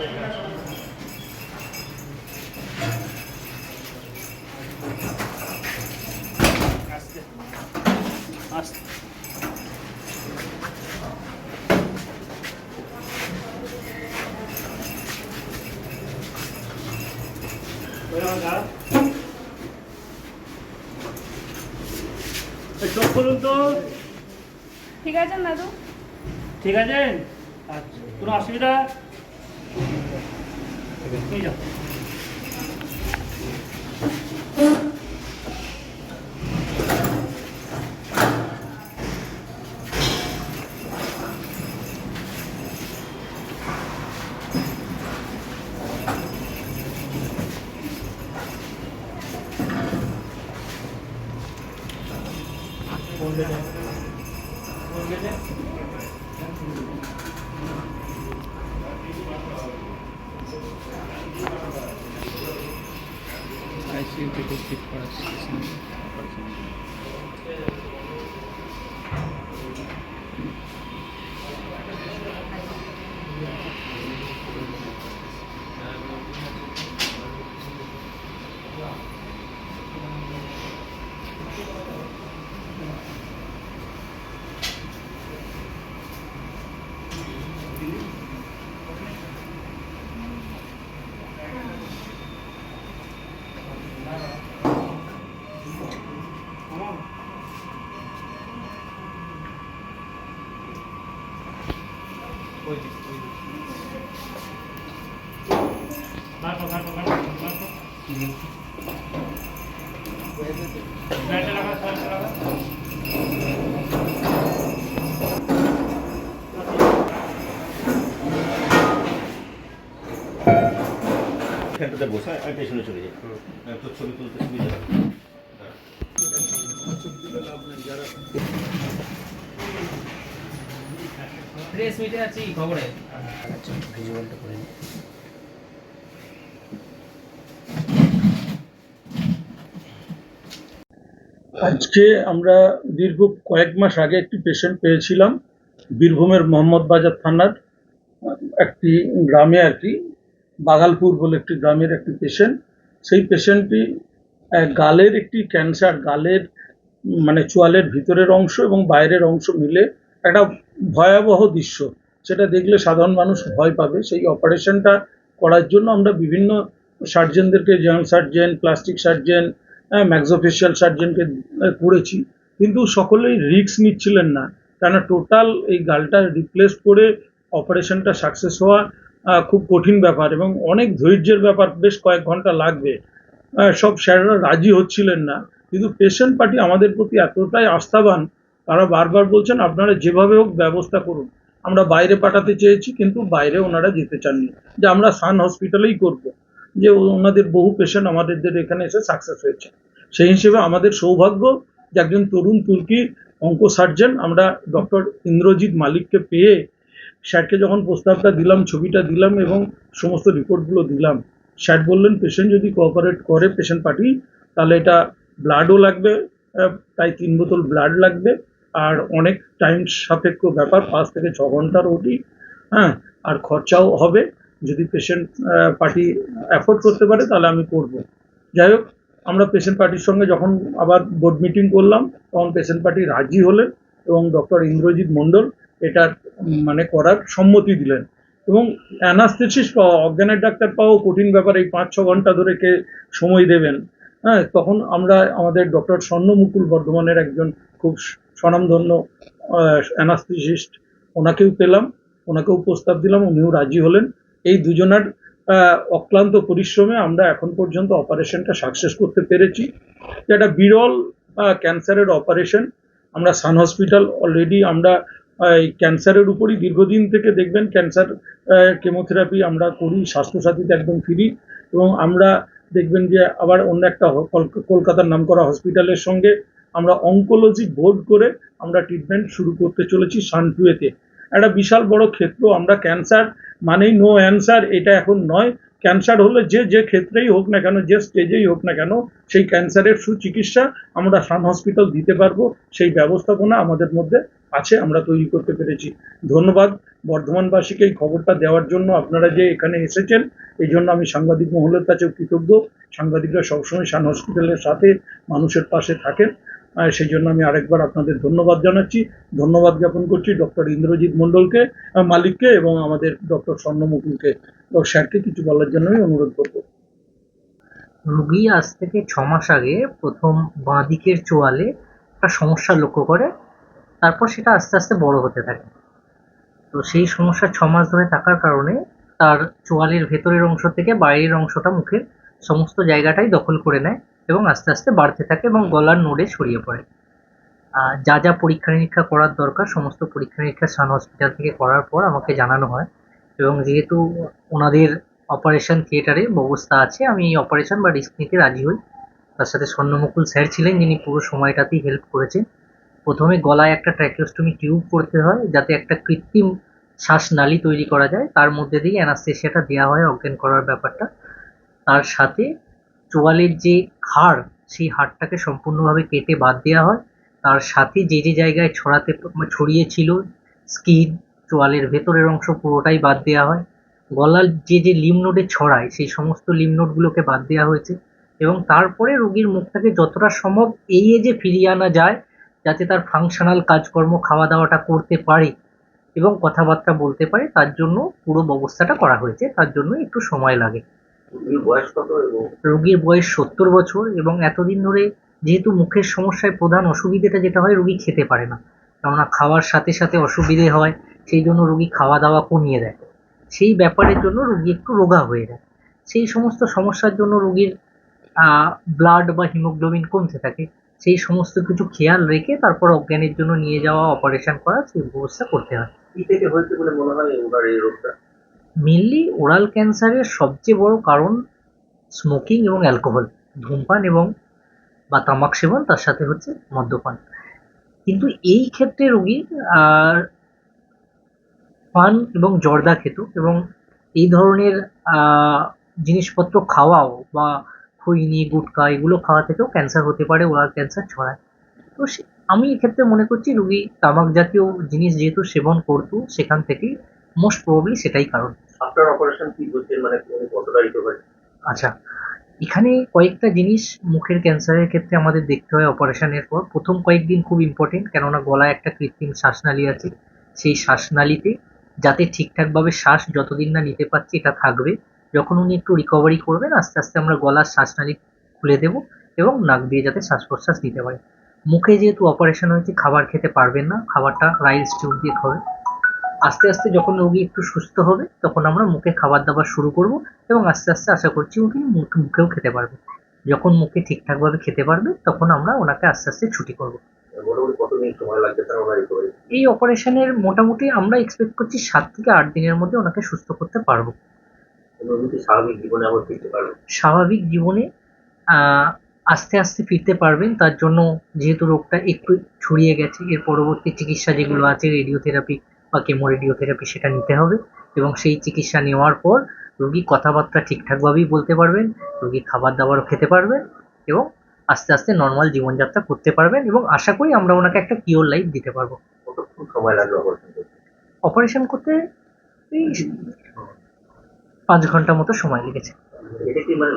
আস্তে আস্তে চোখ খুলুন তো ঠিক আছে দাদু ঠিক আছে আচ্ছা কোনো অসুবিধা 这个一下。Thank you. এখানটাতে বসে আমি পেছনে চলে যাই। তো ছবি তুলতে সুবিধা প্রেস মিটে আছি খবরে। ভিজুয়ালটা করে নিই আজকে আমরা দীর্ঘ কয়েক মাস আগে একটি পেশেন্ট পেয়েছিলাম, বীরভূমের মোহাম্মদ বাজার থানার একটি গ্রামে আর কি বাগালপুর বলে একটি গ্রামের একটি পেশেন্ট সেই পেশেন্টটি গালের একটি ক্যান্সার গালের মানে চোয়ালের ভিতরের অংশ এবং বাইরের অংশ মিলে একটা ভয়াবহ দৃশ্য। সেটা দেখলে সাধারণ মানুষ ভয় পাবে। সেই অপারেশনটা করার জন্য আমরা বিভিন্ন সার্জেনদেরকে general surgeon plastic surgeon maxillofacial সার্জেনকে করেছি। কিন্তু সকলেই রিস্ক নিচ্ছিলেন না। কেন টোটাল এই গালটা রিপ্লেস করে অপারেশনটা সাকসেস হওয়া খুব কঠিন ব্যাপার এবং অনেক ধৈর্যের ব্যাপার। বেশ কয়েক ঘণ্টা লাগবে। সব স্যাররা রাজি হচ্ছিলেন না। কিন্তু পেশেন্ট পার্টি আমাদের প্রতি এতটাই আস্থাবান, তারা বারবার বলছেন, আপনারা যেভাবে হোক ব্যবস্থা করুন। আমরা বাইরে পাঠাতে চেয়েছি, কিন্তু বাইরে ওনারা যেতে চাননি। যে আমরা সান হসপিটালেই করব। যে ওনাদের বহু পেশেন্ট আমাদের এখানে এসে সাকসেস হয়েছে। সেই হিসেবে আমাদের সৌভাগ্য যে একজন তরুণ তুর্কি অঙ্ক সার্জন আমরা ডক্টর ইন্দ্রজিৎ মালিককে পেয়ে স্যারকে যখন প্রস্তাবটা দিলাম, ছবিটা দিলাম এবং সমস্ত রিপোর্টগুলো দিলাম, স্যার বললেন পেশেন্ট যদি কোঅপারেট করে পেশেন্ট পার্টি তাহলে এটা ব্লাডও লাগবে তাই তিন বোতল ব্লাড লাগবে, আর অনেক টাইম সাপেক্ষ ব্যাপার, পাঁচ থেকে ছ ঘণ্টার ওটি হ্যাঁ আর খরচাও হবে। যদি পেশেন্ট পার্টি অ্যাফোর্ড করতে পারে, তাহলে আমি করব। যাই হোক, আমরা পেশেন্ট পার্টির সঙ্গে যখন আবার বোর্ড মিটিং করলাম, তখন পেশেন্ট পার্টি রাজি হলেন এবং ডক্টর ইন্দ্রজিৎ মণ্ডল এটার মানে করার সম্মতি দিলেন। এবং অ্যানাস্থেসিস পাওয়া, অজ্ঞানের ডাক্তার পাওয়া কঠিন ব্যাপার, এই পাঁচ ছ ঘণ্টা ধরে কে সময় দেবেন। হ্যাঁ তখন আমরা আমাদের ডক্টর স্বর্ণমুকুল বর্ধমানের একজন খুব স্বনামধন্য অ্যানাস্থেসিস্ট, ওনাকেও পেলাম, ওনাকেও প্রস্তাব দিলাম, উনিও রাজি হলেন। এই দুজনার অক্লান্ত পরিশ্রমে আমরা এখন পর্যন্ত অপারেশনটা সাকসেস করতে পেরেছি। এটা বিরল ক্যান্সারের অপারেশন আমরা সান হসপিটাল অলরেডি আমরা এই ক্যান্সারের উপরই দীর্ঘদিন থেকে দেখবেন ক্যান্সার কেমোথেরাপি আমরা করি, স্বাস্থ্যসাথীতে একদম ফ্রি। এবং আমরা দেখবেন যে আবার অন্য একটা কলকাতার নামকরা হসপিটালের সঙ্গে আমরা অঙ্কোলজি বোর্ড করে আমরা ট্রিটমেন্ট শুরু করতে চলেছি সানটুয়েতে একটা বিশাল বড় ক্ষেত্র, আমরা ক্যান্সার মানেই নো অ্যান্সার এটা এখন নয়। ক্যান্সার হলে যে যে ক্ষেত্রেই হোক না কেন, যে স্টেজেই হোক না কেন, সেই ক্যান্সারের সুচিকিৎসা আমরা সান হসপিটাল দিতে পারব। সেই ব্যবস্থাপনা আমাদের মধ্যে আছে, আমরা তৈরি করতে পেরেছি। ধন্যবাদ বর্ধমানবাসীকে এই খবরটা দেওয়ার জন্য। আপনারা যে এখানে এসেছেন, এই জন্য আমি সাংবাদিক মহলের কাছে কৃতজ্ঞ। সাংবাদিকরা সবসময় সান হসপিটালের সাথে মানুষের পাশে থাকেন। সেই জন্য আমি আরেকবার আপনাদের ধন্যবাদ জানাচ্ছি। ধন্যবাদ জ্ঞাপন করছি ডক্টর ইন্দ্রজিৎ মণ্ডলকে মালিককে এবং আমাদের ডক্টর স্বর্ণমুকুলকে তো স্যারকে কিছু বলার জন্য আমি অনুরোধ করব। রুগী আজ থেকে ছ মাস আগে প্রথম বাঁ দিকের চোয়ালে একটা সমস্যা লক্ষ্য করে, তারপর সেটা আস্তে আস্তে বড় হতে থাকে। তো সেই সমস্যা ছ মাস ধরে থাকার কারণে তার চোয়ালের ভেতরের অংশ থেকে বাইরের অংশটা মুখের সমস্ত জায়গাটাই দখল করে নেয়। এবং আস্তে আস্তে বাড়তে থাকে এবং গলার নোডে ছড়িয়ে পড়ে। যা যা পরীক্ষা নিরীক্ষা করার দরকার, সমস্ত পরীক্ষা নিরীক্ষা সান হসপিটাল থেকে করার পর আমাকে জানানো হয়। এবং যেহেতু ওনাদের অপারেশন থিয়েটারে ব্যবস্থা আছে, আমি এই অপারেশন বা রিস্ক নিতে রাজি হই। তার সাথে স্বর্ণমুকুল স্যার ছিলেন, যিনি পুরো সময়টাতেই হেল্প করেছেন। প্রথমে গলায় একটা ট্র্যাকিওস্টমি টিউব করতে হয়, যাতে একটা কৃত্রিম শ্বাসনালী তৈরি করা যায়। তার মধ্যে দিয়ে অ্যানাস্থেশিয়াটা দেওয়া হয় অজ্ঞান করার ব্যাপারটা। তার সাথে চোয়ালের যে হাড়, সেই হাড়টাকে সম্পূর্ণভাবে কেটে বাদ দেওয়া হয়। তার সাথে যে যে জায়গায় ছড়াতে ছড়িয়েছিল স্কিন, চোয়ালের ভেতরের অংশ পুরোটাই বাদ দেওয়া হয়। গলার যে যে লিম নোডে ছড়ায়, সেই সমস্ত লিম নোডগুলোকে বাদ দেওয়া হয়েছে এবং তারপরে রোগীর মুখটাকে যতটা সম্ভব এই এজে ফিরিয়ে আনা যায়, যাতে তার ফাংশনাল কাজকর্ম খাওয়া দাওয়াটা করতে পারে এবং কথাবার্তা বলতে পারে, তার জন্য পুরো ব্যবস্থাটা করা হয়েছে। তার জন্য একটু সময় লাগে। রোগীর বয়স সত্তর বছর এবং এতদিন ধরে যেহেতু মুখের সমস্যায় প্রধান অসুবিধেটা যেটা হয় রোগী খেতে পারে না। কেননা খাওয়ার সাথে সাথে অসুবিধে হয় সেই জন্য রোগী খাওয়া দাওয়া কমিয়ে দেয়। সেই ব্যাপারের জন্য রোগী একটু রোগা হয়ে যায়। সেই সমস্ত সমস্যার জন্য রোগীর ব্লাড বা হিমোগ্লোবিন কমতে থাকে। সেই সমস্ত কিছু খেয়াল রেখে তারপর অজ্ঞানের জন্য নিয়ে যাওয়া অপারেশন করা সেই ব্যবস্থা করতে হয়। কি থেকে হয়েছে বলে মনে হয় এই রোগটা? মেনলি ওরাল ক্যান্সারের সবচেয়ে বড় কারণ স্মোকিং এবং অ্যালকোহল ধূমপান এবং বা তামাক সেবন, তার সাথে হচ্ছে মদ্যপান। কিন্তু এই ক্ষেত্রে রোগী, আর পান এবং জর্দা খেত এবং এই ধরনের জিনিসপত্র খাওয়াও বা খৈনি গুটকা এগুলো খাওয়া থেকেও ক্যান্সার হতে পারে ওরাল ক্যান্সার ছড়ায়। তো আমি এক্ষেত্রে মনে করছি রুগী তামাক জাতীয় জিনিস যেহেতু সেবন করতো, সেখান থেকেই মোস্ট প্রবাবলি সেটাই কারণ। আফটার অপারেশন কি বলছেন মানে কতটা রিকভারি আচ্ছা এখানে কয়েকটা জিনিস মুখের ক্যান্সারের ক্ষেত্রে আমাদের দেখতে হয় অপারেশনের পর। প্রথম কয়েকদিন খুব ইম্পর্টেন্ট কেননা গলায় একটা কৃত্রিম শ্বাসনালী আছে। সেই শ্বাসনালীতে যাতে ঠিকঠাকভাবে শ্বাস যতদিন না নিতে পারছি এটা থাকবে। যখন উনি একটু রিকভারি করবেন আস্তে আস্তে আমরা গলার শ্বাসনালী খুলে দেব এবং নাক দিয়ে যাতে শ্বাস প্রশ্বাস নিতে পারে। মুখে যেহেতু অপারেশন হয়েছে খাবার খেতে পারবেন না। খাবারটা রাইস টিউব দিয়ে খাবে আস্তে আস্তে যখন রোগী একটু সুস্থ হবে তখন আমরা মুখে খাবার দাবার শুরু করব এবং আস্তে আস্তে আশা করছি উনি মুখ- মুখেও খেতে পারবে। যখন মুখে ঠিকঠাকভাবে খেতে পারবে তখন আমরা ওনাকে আস্তে আস্তে ছুটি করব। এই অপারেশনের মোটামুটি আমরা এক্সপেক্ট করছি সাত থেকে আট দিনের মধ্যে ওনাকে সুস্থ করতে পারব। স্বাভাবিক জীবনে আবার ফিরতে পারবেন? স্বাভাবিক জীবনে আস্তে আস্তে ফিরতে পারবেন। তার জন্য যেহেতু রোগটা একটু ছড়িয়ে গেছে এর পরবর্তী চিকিৎসা যেগুলো আছে রেডিওথেরাপি বা কেমো রেডিওথেরাপি সেটা নিতে হবে এবং সেই চিকিৎসা নেওয়ার পর রোগী কথাবার্তা ঠিকঠাকভাবেই বলতে পারবেন রোগী খাবার দাবারও খেতে পারবেন এবং আস্তে আস্তে নর্মাল জীবনযাত্রা করতে পারবেন এবং আশা করি আমরা ওনাকে একটা কিওর লাইফ দিতে পারব। সময় লাগবে অপারেশন করতে? এই পাঁচ ঘণ্টা মতো সময় লেগেছে। মানে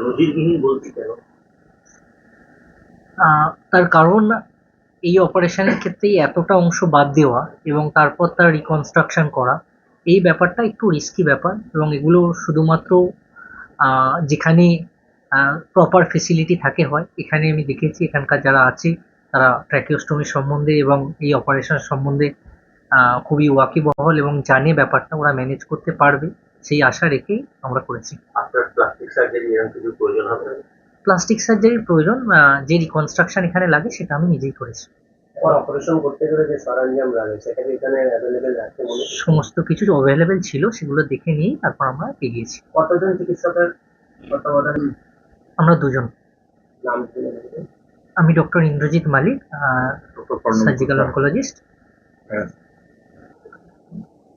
তার কারণ এই অপারেশনের ক্ষেত্রেই এতটা অংশ বাদ দেওয়া এবং তারপর তার রিকনস্ট্রাকশন করা, এই ব্যাপারটা একটু রিস্কি ব্যাপার এবং এগুলো শুধুমাত্র যেখানে প্রপার ফেসিলিটি থাকে হয়, এখানে আমি দেখেছি এখানকার যারা আছে, তারা ট্র্যাকিওস্টমি সম্বন্ধে এবং এই অপারেশন সম্বন্ধে খুবই ওয়াকিবহল এবং জানে ব্যাপারটা, ওরা ম্যানেজ করতে পারবে, সেই আশা রেখেই আমরা করেছি আফটার প্লাস্টিক সার্জারি এরকম কিছু প্রয়োজন হবে? প্লাস্টিক সার্জারির প্রয়োজন আহ, যে রিকনস্ট্রাকশন এখানে লাগে সেটা আমি নিজেই করেছি। অপারেশন করতে গেলে যে সরঞ্জাম লাগে সেটা কি এখানে অ্যাভেলেবেল বলে সমস্ত কিছু অ্যাভেলেবেল ছিল সেগুলো দেখে নিয়েই তারপর আমরা এগিয়েছি। কতজন চিকিৎসকের তত্ত্বাবধান? আমরা দুজন। নাম আমি doctor Indrajit Malik surgical oncologist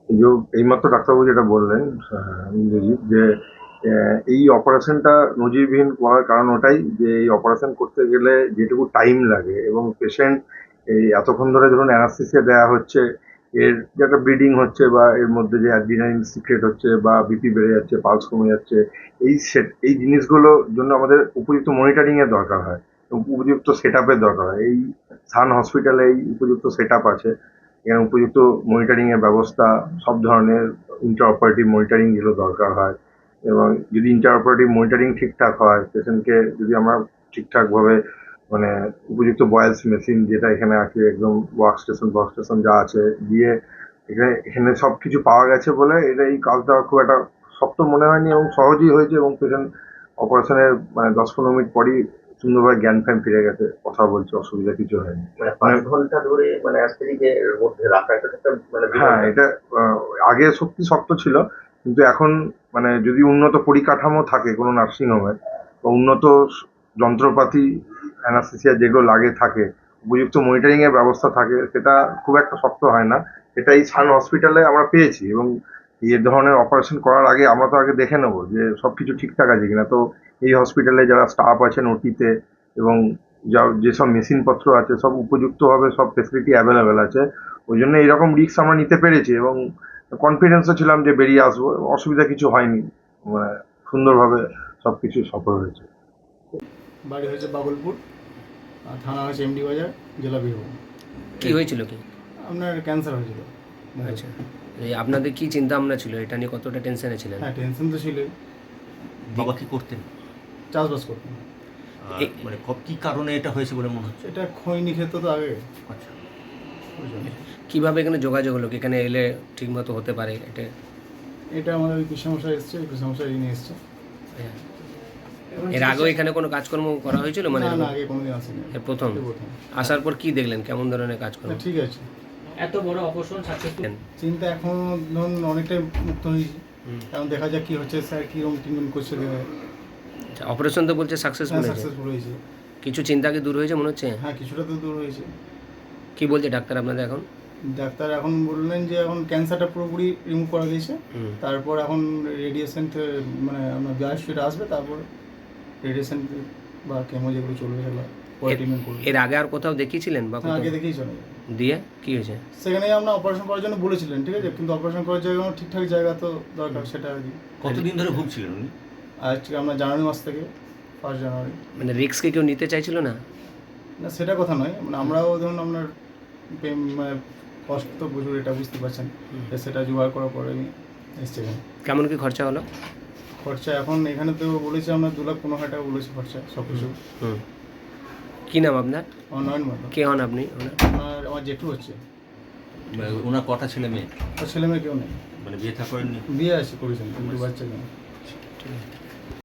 যে এইমাত্র ডাক্তারবাবু যেটা বললেন ইন্দ্রজিৎ যে এই অপারেশনটা নজিরবিহীন করার কারণ ওটাই যে এই অপারেশন করতে গেলে যেটুকু টাইম লাগে এবং পেশেন্ট এই এতক্ষণ ধরে ধরুন অ্যানাস্থেসিয়া দেওয়া হচ্ছে, এর যে একটা ব্লিডিং হচ্ছে বা এর মধ্যে যে অ্যাড্রিনালিন সিক্রেট হচ্ছে বা বিপি বেড়ে যাচ্ছে, পালস কমে যাচ্ছে, এই সেট, এই জিনিসগুলোর জন্য আমাদের উপযুক্ত মনিটরিং এর দরকার হয়, উপযুক্ত সেট আপের দরকার হয়। এই সান হসপিটালে এই উপযুক্ত সেট আপ আছে, এখানে উপযুক্ত মনিটরিং এর ব্যবস্থা, সব ধরনের ইন্টার অপারেটিভ মনিটরিং যেগুলো দরকার হয়। এবং যদি ইন্টার অপারেটিভ মনিটরিং ঠিকঠাক হয় পেশেন্টকে যদি আমরা ঠিকঠাকভাবে মানে উপযুক্ত বয়েলস মেশিন যেটা এখানে আছে একদম ওয়ার্ক স্টেশন ওয়ার্ক স্টেশন যা আছে দিয়ে এখানে এখানে সব কিছু পাওয়া গেছে বলে এটা এই কাজটা খুব একটা শক্ত মনে হয়নি এবং সহজই হয়েছে এবং পেশেন্ট অপারেশনের মানে দশ পনেরো মিনিট পরই সুন্দরভাবে জ্ঞান ফ্যান ফিরে গেছে কথা বলছে অসুবিধা কিছু হয়নি। মানে ঘণ্টা ধরে মানে মধ্যে রাখা মানে হ্যাঁ এটা আগে সত্যি শক্ত ছিল কিন্তু এখন মানে যদি উন্নত পরিকাঠামো থাকে কোনো নার্সিং হোমে, বা উন্নত যন্ত্রপাতি, অ্যানাস্থেসিয়া যেগুলো লাগে থাকে, উপযুক্ত মনিটরিং এর ব্যবস্থা থাকে, সেটা খুব একটা শক্ত হয় না। এটা এই সান হসপিটালে আমরা পেয়েছি এবং এই ধরনের অপারেশন করার আগে আমরা তো আগে দেখে নেব যে সব কিছু ঠিকঠাক আছে কিনা। তো এই হসপিটালে যারা স্টাফ আছেন ওটিতে এবং যা, যেসব মেশিনপত্র আছে, সব উপযুক্তভাবে সব ফেসিলিটি অ্যাভেলেবেল আছে। ওই জন্য এইরকম রিস্ক আমরা নিতে পেরেছি এবং কনফিডেন্সও ছিলাম যে বেরিয়ে আসব অসুবিধা কিছু হয়নি। মানে সুন্দরভাবে সব কিছু সফল হয়েছে। বাড়ি হয়েছে বাবুলপুর আর থানা হয়েছে এমডি বাজার জেলা বীরভূম। কি হয়েছিল কি? আপনার ক্যান্সার হয়েছিল। আচ্ছা। এই আপনাদের কি চিন্তা ভাবনা ছিল? এটা নিয়ে কতটা টেনশনে ছিলেন? হ্যাঁ টেনশন তো ছিল বাবা কি করতেন? চাষবাস করতেন। মানে ক- কি কারণে এটা হয়েছে বলে মনে হচ্ছে? এটা খৈনি খেত তো আগে। আচ্ছা। কীভাবে এখানে যোগাযোগ হলো? এখানে এলে ঠিকমতো হতে পারে এটা? এটা আমাদের ওই কৃষ্ণমশাই এসছে কৃষ্ণমশাই নিয়ে এসছে। এর আগেও এখানে কোনো কাজকর্ম করা হয়েছিল? মানে না না আগে কোনোদিন আসেনি। প্রথম? প্রথম। আসার পর কি দেখলেন? কেমন ধরনের কাজকর্ম? না, ঠিক আছে। এত বড় অপারেশন সাকসেসফুল? চিন্তা এখন ধরুন অনেকটাই মুক্ত হয়েছি। হুম। এখন দেখা যাক কি হচ্ছে স্যার কীরকম ট্রিটমেন্ট করছে অপারেশন তো বলছে সাকসেসফুল হয়েছে। কিছু চিন্তা কি দূর হয়েছে মনে হচ্ছে? হ্যাঁ কিছুটা তো দূর হয়েছে। কি বলছে ডাক্তার আপনাদের এখন? ডাক্তার এখন বললেন যে এখন ক্যান্সারটা পুরোপুরি রিমুভ করা গেছে হুম। তারপর এখন রেডিয়েশন মানে আপনার বায়োস্ফিয়ার আসবে তারপর রেডিয়েশন বা কেমো যেগুলো চলবে সেগুলো এর- আগে আর কোথাও দেখিয়েছিলেন বা আগে দেখেই চলে দিয়ে কি হয়েছে? সেখানে আমরা অপারেশন করার জন্য বলেছিলেন ঠিক আছে? কিন্তু অপারেশন করার জায়গা ঠিকঠাক জায়গা তো দরকার সেটা আর কি। কতদিন ধরে ভুগছিলেন উনি? আজকে আমরা জানুয়ারি মাস থেকে ফার্স্ট জানুয়ারি। মানে রিস্ক কি কেউ নিতে চাইছিল না? না সেটা কথা নয়। মানে আমরাও ধরুন আপনার মানে কষ্ট তো প্রচুর এটা বুঝতে পারছেন। সেটা জোগাড় করার পরে আমি এসছি এখানে। কেমন কি খরচা হলো? খরচা এখন এখানে তো বলেছে আমরা দু লাখ পনেরো হাজার টাকা বলেছি খরচা সব কিছু হুম। কি নাম আপনার? আমার নয়ন মতো কে হন আপনি? ওনার? আমার আমার জেঠু হচ্ছে। ওনার কটা ছেলে মেয়ে? ছেলে মেয়ে কেউ নেই। মানে বিয়ে থা করেননি? বিয়ে আছে করেছেন কিন্তু বাচ্চা কেন ঠিক আছে।